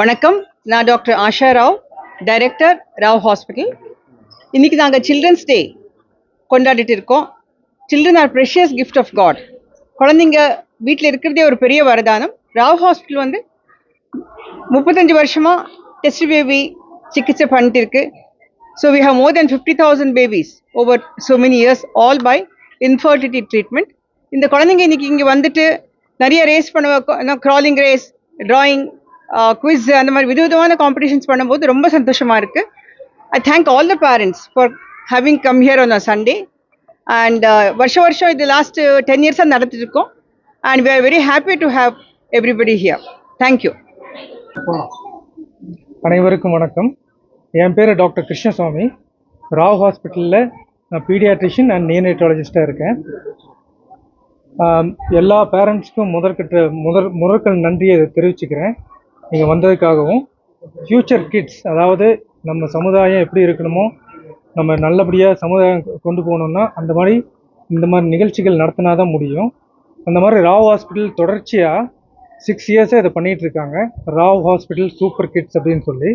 வணக்கம். நான் doctor Asha Rao director Rao hospital இன்னைக்கு நாங்கள் சில்ட்ரன்ஸ் டே கொண்டாடிட்டு இருக்கோம். Children are precious gift of God குழந்தைங்க வீட்டில் இருக்கிறதே ஒரு பெரிய வரதானம். ராவ் ஹாஸ்பிட்டல் வந்து முப்பத்தஞ்சு வருஷமா டெஸ்ட் பேபி சிகிச்சை பண்ணிட்டு இருக்கு. So we have more then fifty thousand babies over so many years all by infertility treatment இந்த குழந்தைங்க இன்னைக்கு இங்கே வந்துட்டு நிறைய ரேஸ் பண்ண க்ராலிங் ரேஸ் ட்ராயிங் குவிஸ் அந்த மாதிரி விதவிதமான காம்படிஷன்ஸ் பண்ணும்போது ரொம்ப சந்தோஷமா இருக்குது I thank all the parents for having come here on a Sunday and வருஷ வருஷம் இது லாஸ்ட் டென் இயர்ஸாக நடத்திட்டு இருக்கோம். And we are very happy to have everybody here thank you அனைவருக்கும் வணக்கம். என் பேர் டாக்டர் கிருஷ்ணசாமி. ராவ் ஹாஸ்பிட்டலில் நான் பீடியாட்ரிஷியன் அண்ட் நியனேட்டாலஜிஸ்டாக இருக்கேன். எல்லா பேரண்ட்ஸ்க்கும் முதற்கட்ட முதற் முதற்கள் நன்றியை தெரிவிச்சுக்கிறேன். நீங்கள் வந்ததுக்காகவும் ஃப்யூச்சர் கிட்ஸ் அதாவது நம்ம சமுதாயம் எப்படி இருக்கணுமோ நம்ம நல்லபடியாக சமுதாயம் கொண்டு போகணுன்னா அந்த மாதிரி இந்த மாதிரி நிகழ்ச்சிகள் நடத்தினா தான் முடியும். அந்த மாதிரி ராவ் ஹாஸ்பிட்டல் தொடர்ச்சியாக சிக்ஸ் இயர்ஸாக இதை பண்ணிகிட்டு இருக்காங்க. ராவ் ஹாஸ்பிட்டல் சூப்பர் கிட்ஸ் அப்படின்னு சொல்லி.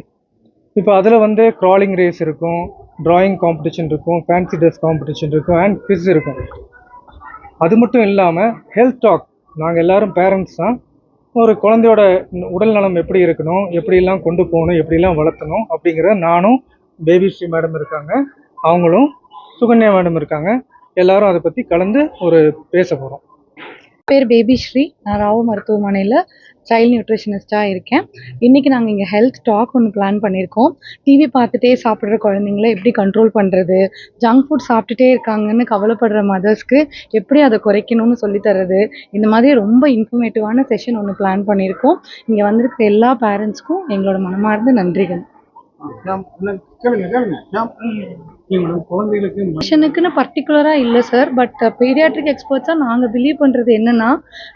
இப்போ அதில் வந்து க்ராலிங் ரேஸ் இருக்கும் ட்ராயிங் காம்படிஷன் இருக்கும் ஃபேன்சி ட்ரெஸ் காம்படிஷன் இருக்கும் அண்ட் குவிஸ் இருக்கும். அது மட்டும் இல்லாமல் ஹெல்த் டாக் நாங்கள் எல்லாரும் பேரண்ட்ஸ் தான். ஒரு குழந்தையோட உடல் நலம் எப்படி இருக்கணும் எப்படிலாம் கொண்டு போகணும் எப்படிலாம் வளர்த்தணும் அப்படிங்கிற நானும் பேபி ஸ்ரீ மேடம் இருக்காங்க. அவங்களும் சுகன்யா மேடம் இருக்காங்க. எல்லாரும் அதை பற்றி கலந்து ஒரு பேச போகிறோம் பேர் பேபி ஸ்ரீ. நான் ராவ் மருத்துவமனையில் சைல்ட் நியூட்ரிஷனிஸ்டாக இருக்கேன். இன்றைக்கி நாங்கள் இங்கே ஹெல்த் டாக் ஒன்று பிளான் பண்ணியிருக்கோம். டிவி பார்த்துட்டே சாப்பிட்ற குழந்தைங்கள எப்படி கண்ட்ரோல் பண்ணுறது ஜங்க் ஃபுட் சாப்பிட்டுட்டே இருக்காங்கன்னு கவலைப்படுற மதர்ஸ்க்கு எப்படி அதை குறைக்கணும்னு சொல்லி தர்றது? இந்த மாதிரி ரொம்ப இன்ஃபர்மேட்டிவான செஷன் ஒன்று பிளான் பண்ணியிருக்கோம். இங்கே வந்திருக்கிற எல்லா பேரண்ட்ஸ்க்கும் எங்களோட மனமார்ந்த நன்றிகள். மிஷனுக்குன்னு பர்டிகுலராக இல்லை சார் பட் பீடியாட்ரிக் எக்ஸ்பர்ட்ஸாக நாங்கள் பிலீவ் பண்ணுறது என்னென்னா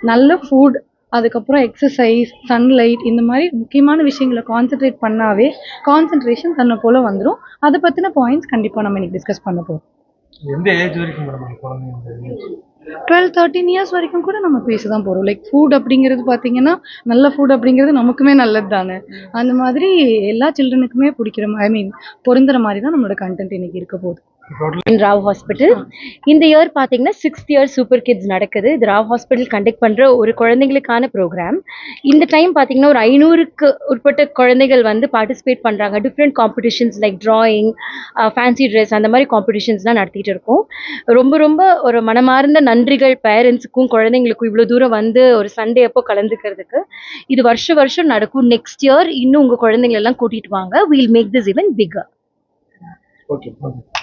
நல்ல ஃபுட் அதுக்கப்புறம் எக்ஸசைஸ் சன்லைட் இந்த மாதிரி முக்கியமான விஷயங்களை கான்சென்ட்ரேட் பண்ணாவே கான்சென்ட்ரேஷன் தன்னை போல் வந்துடும் அதை பற்றின பாயிண்ட்ஸ் கண்டிப்பாக நம்ம இன்னைக்கு டிஸ்கஸ் பண்ண போகிறோம் எந்த ஏஜ் வரைக்கும் மேடம் குழந்தைங்க டுவெல் தேர்ட்டின் இயர்ஸ் வரைக்கும் கூட நம்ம பேச தான் போகிறோம் லைக் ஃபுட் அப்படிங்கிறது பார்த்தீங்கன்னா நல்ல ஃபுட் அப்படிங்கிறது நமக்குமே நல்லது தானே அந்த மாதிரி எல்லா சில்ட்ரனுக்குமே பிடிக்கிற ஐ மீன் பொருந்துற மாதிரி தான் நம்மளோட கண்டென்ட் இன்னைக்கு இருக்க போகுது. இன் ராவ் ஹாஸ்பிட்டல் இந்த இயர் பார்த்தீங்கன்னா சிக்ஸ்த் இயர் சூப்பர் கிட்ஸ் நடக்குது. இது ராவ் ஹாஸ்பிட்டல் கண்டக்ட் பண்ணுற ஒரு குழந்தைங்களுக்கான ப்ரோக்ராம் இந்த டைம் பார்த்தீங்கன்னா ஒரு ஐநூறுக்கு உட்பட்ட குழந்தைகள் வந்து பார்ட்டிசிபேட் பண்ணுறாங்க different competitions like drawing fancy dress அந்த மாதிரி காம்படிஷன்ஸ்லாம் நடத்திட்டு இருக்கோம். ரொம்ப ரொம்ப ஒரு மனமார்ந்த நன்றிகள் பேரண்ட்ஸுக்கும் குழந்தைங்களுக்கும் இவ்வளோ தூரம் வந்து ஒரு சண்டே அப்போ கலந்துக்கிறதுக்கு. இது வருஷம் வருஷம் நடக்கும். நெக்ஸ்ட் இயர் இன்னும் உங்கள் குழந்தைங்களெல்லாம் கூட்டிகிட்டு வாங்க. We'll make this even bigger okay